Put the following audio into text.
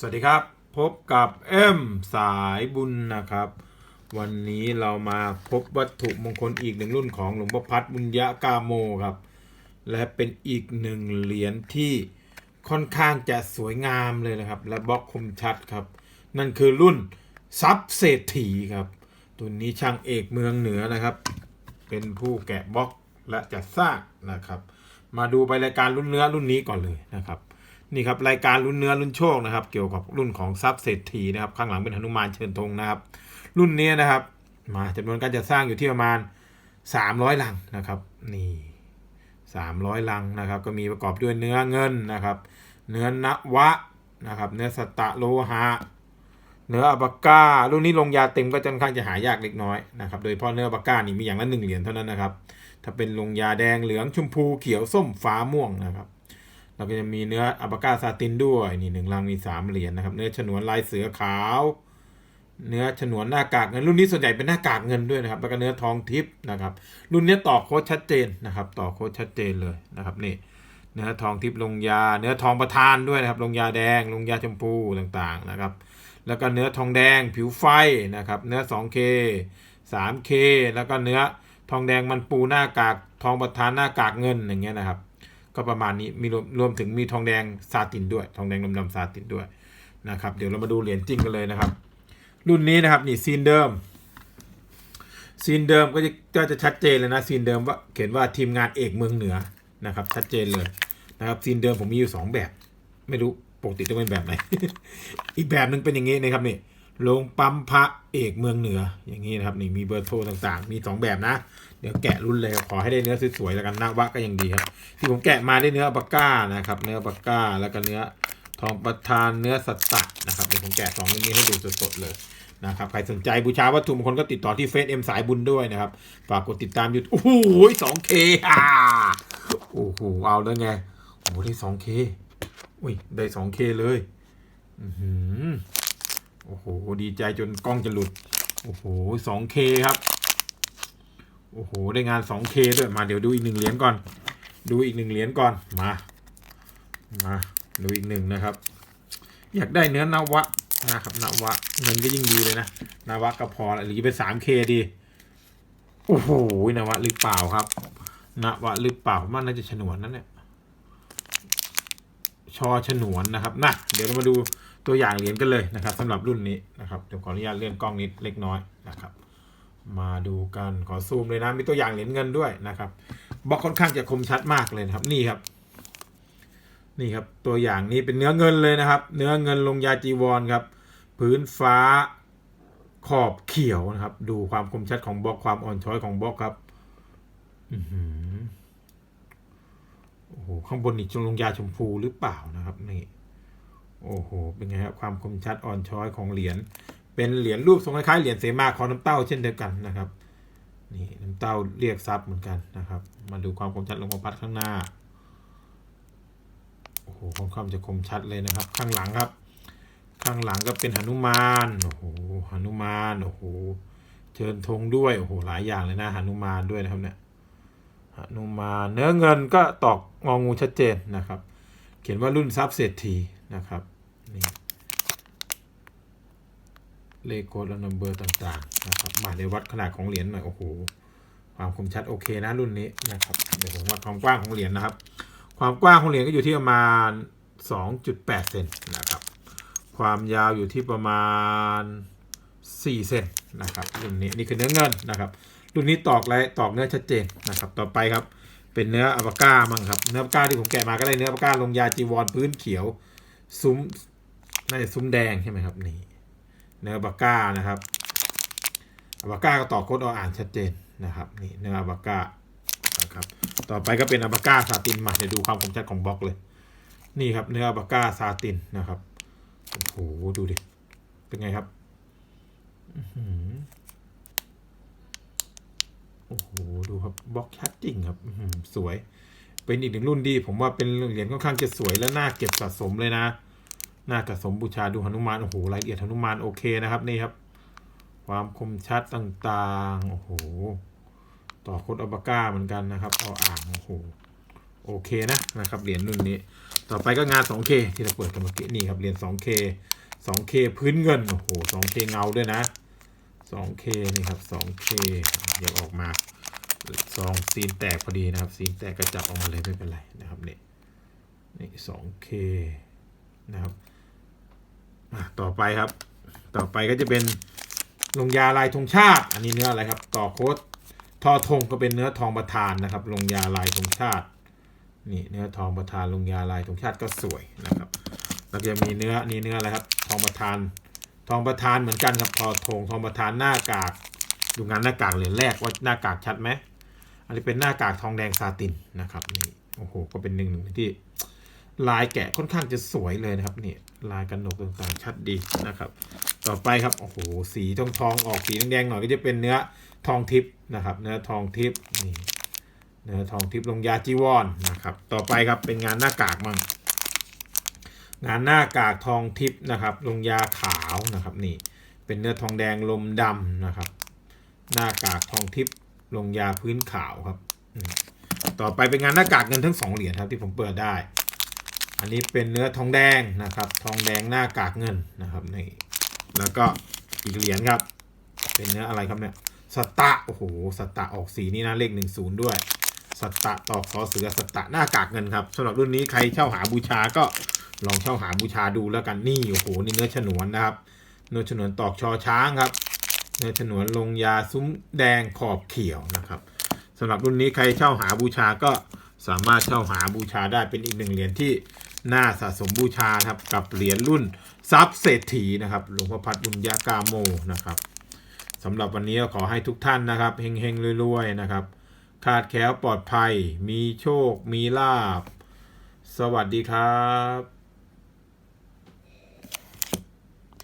สวัสดีครับ พบกับเอ็มสายบุญนะครับ วันนี้เรามาพบวัตถุมงคลอีกหนึ่งรุ่นของหลวงพ่อพัดบุญยะกาโมครับ และเป็นอีกหนึ่งเหรียญที่ค่อนข้างจะสวยงามเลยนะครับ และบล็อกคมชัดครับ นั่นคือรุ่นซับเศรษฐีครับ ตัวนี้ช่างเอกเมืองเหนือนะครับ เป็นผู้แกะบล็อกและจัดสร้างนะครับ มาดูไปรายการรุ่นเนื้อรุ่นนี้ก่อนเลยนะครับ นี่ครับรายการรุ่นเนื้อรุ่นโชคนะครับ เกี่ยวกับรุ่นของทรัพย์เศรษฐีนะครับ ข้างหลังเป็นหนุมานเชิญธงนะครับ รุ่นนี้นะครับ มาจำนวนการจัดสร้างอยู่ที่ประมาณ 300 ลังนะครับ นี่ 300 ลังนะครับ ก็มีประกอบด้วยเนื้อเงินนะครับ เนื้อนวะนะครับ เนื้อสตะโลหะเนื้ออัปาก้า รุ่นนี้ลงยาเต็มก็ค่อนข้างจะหายากเล็กน้อยนะครับ โดยเฉพาะเนื้ออัปาก้านี่มีอย่างละหนึ่งเหรียญเท่านั้นนะครับ ถ้าเป็นลงยาแดงเหลืองชมพูเขียวส้มฟ้าม่วงนะครับ แล้วก็จะมีเนื้ออัปาก้าซาตินด้วยนี่หนึ่งลังมีสามเหรียญนะครับ เนื้อฉนวนลายเสือขาว เนื้อฉนวนหน้ากากเงินรุ่นนี้ส่วนใหญ่เป็นหน้ากากเงินด้วยนะครับ แล้วก็เนื้อทองทิพย์นะครับ รุ่นนี้ต่อโค้ดชัดเจนนะครับ ต่อโค้ดชัดเจนเลยนะครับนี่เนื้อทองทิพย์ลงยา เนื้อทองประทานด้วยนะครับ ลงยาแดง ลงยาชมพูต่างๆนะครับ แล้วก็เนื้อทองแดงผิวไฟนะครับ เนื้อ 2K 3K แล้วก็เนื้อทองแดงมันปูหน้ากากทองประทานหน้ากากเงินอย่างเงี้ยนะครับ ก็ประมาณนี้มีรวมรวมถึงมีทองแดงซาตินด้วย ทองแดงดำๆซาตินด้วยนะครับ เดี๋ยวเรามาดูเหรียญจริงกันเลยนะครับ รุ่นนี้นะครับนี่ซีนเดิม ซีนเดิมก็จะก็จะชัดเจนเลยนะซีนเดิมว่าเขียนว่าทีมงานเอกเมืองเหนือนะครับ ชัดเจนเลยนะครับซีนเดิมผมมีอยู่สองแบบ ไม่รู้ปกติต้องเป็นแบบไหน อีกแบบหนึ่งเป็นอย่างนี้นะครับนี่ โรงปั๊มพระเอกเมืองเหนือ อย่างนี้นะครับนี่มีเบอร์โทรต่างๆ มีสองแบบนะ เดี๋ยวแกะรุ่นเลยขอให้ได้เนื้อสวยๆแล้วกันนะวะก็ยังดีครับ ที่ผมแกะมาได้เนื้อปากก้านะครับ เนื้อปากก้าแล้วก็เนื้อทองประทานเนื้อสัตตะนะครับเดี๋ยวผมแกะสองรุ่นนี้ให้ดูสดๆเลยนะครับใครสนใจบูชาวัตถุมงคลก็ติดต่อที่เฟซเอ็มสายบุญด้วยนะครับ ฝากกดติดตามยูทูบโอ้โหสองเคอ่าโอ้โหเอาแล้วไงโอ้ได้สองเคอุ้ยได้สองเคเลย อือหือ โอ้โห ดีใจจนกล้องจะหลุด โอ้โหสองเคครับ โอ้โห ได้งาน 2K ด้วย มาเดี๋ยวดูอีกหนึ่งเหรียญก่อน ดูอีกหนึ่งเหรียญก่อน มา มา ดูอีกหนึ่งนะครับ อยากได้เนื้อนวะนะครับนวะเงินก็ยิ่งดีเลยนะนวะก็พอละหรือจะเป็น 3K ดี โอ้โหนวะหรือเปล่าครับนวะหรือเปล่ามันน่าจะฉนวนนั่นเนี่ย ชอฉนวนนะครับนะเดี๋ยวเรามาดูตัวอย่างเหรียญกันเลยนะครับสำหรับรุ่นนี้นะครับเดี๋ยวขออนุญาตเลื่อนกล้องนิดเล็กน้อยนะครับ มาดูกันขอซูมเลยนะมีตัวอย่างเหรียญเงินด้วยนะครับบล็อกค่อนข้างจะคมชัดมากเลยนะครับนี่ครับ นี่ครับตัวอย่างนี้เป็นเนื้อเงินเลยนะครับ เนื้อเงินลงยาจีวรครับ พื้นฟ้าขอบเขียวนะครับ ดูความคมชัดของบล็อกความอ่อนช้อยของบล็อกครับ อือหือ โอ้โหข้างบนนี่จงลงยาชมพูหรือเปล่านะครับนี่โอ้โหเป็นไงครับความคมชัดอ่อนช้อยของเหรียญเป็นเหรียญรูปทรงคล้ายๆเหรียญเสมาของน้ำเต้าเช่นเดียวกันนะครับนี่น้ำเต้าเรียกทรัพย์เหมือนกันนะครับ มาดูความคมชัดลงมาพัดข้างหน้าโอ้โหค่อนข้างจะคมชัดเลยนะครับ ข้างหลังครับ ข้างหลังก็เป็นหนุมานโอ้โหหนุมานโอ้โหเชิญธงด้วยโอ้โหหลายอย่างเลยนะหนุมานด้วยนะครับเนี่ย นุมานเนื้อเงินก็ตอกงองูชัดเจนนะครับ เขียนว่ารุ่นทรัพย์เศรษฐีนะครับนี่เลขโค้ดและนัมเบอร์ต่างๆนะครับมาเดี๋ยววัดขนาดของเหรียญหน่อยโอ้โหความคมชัดโอเคนะรุ่นนี้นะครับเดี๋ยวผมวัดความกว้างของเหรียญนะครับ ความกว้างของเหรียญก็อยู่ที่ประมาณ 2.8 เซนนะครับ ความยาวอยู่ที่ประมาณ 4 เซนนะครับรุ่นนี้นี่คือเนื้อเงินนะครับ รุ่นนี้ตอกและตอกเนื้อชัดเจนนะครับ ต่อไปครับ เป็นเนื้ออัปาก้ามั่งครับ เนื้ออัปาก้าที่ผมแกะมาก็ได้เนื้ออัปาก้าลงยาจีวรพื้นเขียว ซุ้ม น่าจะซุ้มแดงใช่ไหมครับนี่ เนื้อบาก้านะครับบาก้าก็ต่อโค้ดออ่านชัดเจนนะครับ นี่เนื้อบาก้านะครับ ต่อไปก็เป็นอบาก้าซาตินมาเดี๋ยวดูความคมชัดของบล็อกเลย นี่ครับเนื้อบาก้าซาตินนะครับ โอ้โห ดูดิ เป็นไงครับอื้อหือ โอ้โหดูครับบล็อกชัดจริงครับสวย เป็นอีกหนึ่งรุ่นดี ผมว่าเป็นเหรียญค่อนข้างจะสวยและน่าเก็บสะสมเลยนะน่ากระสมบูชาดูหนุมานโอ้โหรายละเอียดหนุมานโอเคนะครับนี่ครับ ความคมชัดต่างๆโอ้โหต่อโคดอัปาก้าเหมือนกันนะครับเอาอ่างโอ้โหโอเคนะนะครับเหรียญรุ่นนี้ ต่อไปก็งาน 2K ที่เราเปิดกันเมื่อกี้นี่ครับเหรียญ 2K 2K พื้นเงินโอ้โห 2K เงาด้วยนะ 2K นี่ครับ 2K เดี๋ยวออกมาซองซีนแตกพอดีนะครับ ซีนแตกก็จับออกมาเลยไม่เป็นไรนะครับนี่นี่ 2K นะครับต่อไปครับ ต่อไปก็จะเป็นลงยาลายธงชาติ อันนี้เนื้ออะไรครับ ต่อโค้ดทอธงก็เป็นเนื้อทองประธานนะครับ ลงยาลายธงชาติ นี่เนื้อทองประธานลงยาลายธงชาติก็สวยนะครับแล้วจะมีเนื้อนี่เนื้ออะไรครับ ทองประธาน ทองประธานเหมือนกันครับทอธงทองประธานหน้ากากดูงานหน้ากากเหรียญแรกว่าหน้ากากชัดไหมอันนี้เป็นหน้ากากทองแดงซาตินนะครับนี่โอ้โหก็เป็นหนึ่งหนึ่งที่ลายแกะค่อนข้างจะสวยเลยนะครับนี่ลายกันหนกต่างๆชัดดีนะครับ ต่อไปครับโอ้โหสีทองทองออกสีแดงๆหน่อยก็จะเป็นเนื้อทองทิพย์นะครับ เนื้อทองทิพย์นี่เนื้อทองทิพย์ลงยาจีวรนนะครับ ต่อไปครับเป็นงานหน้ากากมั่ง งานหน้ากากทองทิพย์นะครับ ลงยาขาวนะครับนี่เป็นเนื้อทองแดงลมดำนะครับ หน้ากากทองทิพย์ลงยาพื้นขาวครับ ต่อไปเป็นงานหน้ากากเงินทั้งสองเหรียญครับที่ผมเปิดได้ อันนี้เป็นเนื้อทองแดงนะครับ ทองแดงหน้ากากเงินนะครับนี่แล้วก็อีกเหรียญครับ เป็นเนื้ออะไรครับเนี่ยสตะโอ้โหสตะออกสีนี่นะเลขหนึ่งศูนย์ด้วยสตะตอกซอเสือสตะหน้ากากเงินครับสำหรับรุ่นนี้ใครเช่าหาบูชาก็ ลองเช่าหาบูชาดูแล้วกันนี่โอ้โหนี่เนื้อฉนวนนะครับ เนื้อฉนวนตอกชอช้างครับ เนื้อฉนวนลงยาซุ้มแดงขอบเขียวนะครับสำหรับรุ่นนี้ใครเช่าหาบูชาก็สามารถเช่าหาบูชาได้เป็นอีกหนึ่งเหรียญที่น่าสะสมบูชาครับกับเหรียญรุ่นทรัพย์เศรษฐีนะครับหลวงพ่อพัดบุญญากาโมนะครับสำหรับวันนี้ขอให้ทุกท่านนะครับเฮงๆรวยๆนะครับขาดแคล้วปลอดภัย มีโชค มีลาบ สวัสดีครับ